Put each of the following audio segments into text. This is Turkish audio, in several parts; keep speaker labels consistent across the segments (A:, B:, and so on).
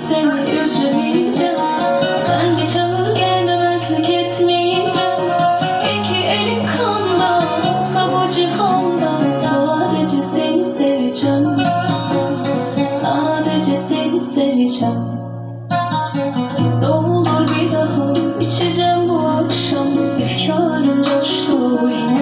A: Seni üzmeyeceğim. Sen bir çalın gelmemezlik etmeyeceğim. İki elim kanda olsa bu Sadece seni seveceğim. Sadece seni seveceğim. Doldur bir daha içeceğim bu akşam. Efkarım coştu yine.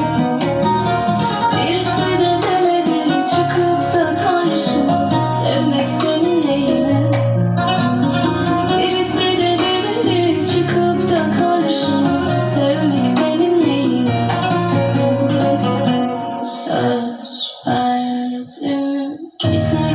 A: gitme.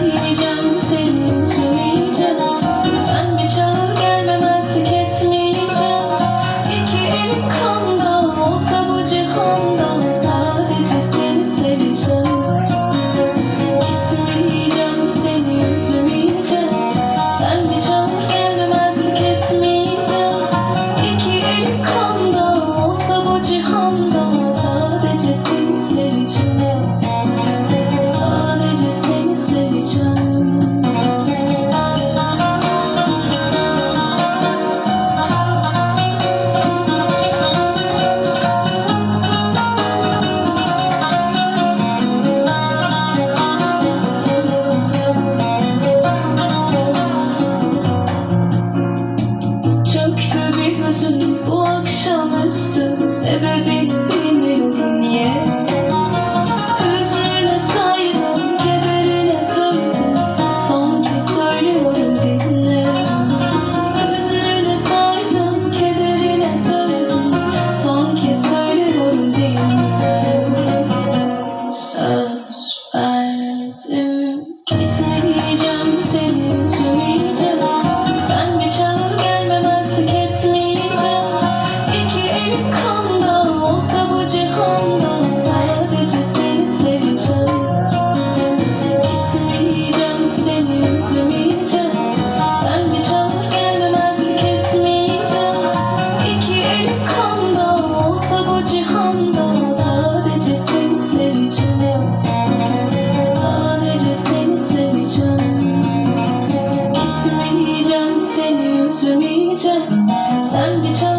A: bu akşamüstü sebebi görsün iyice. Sen bir çare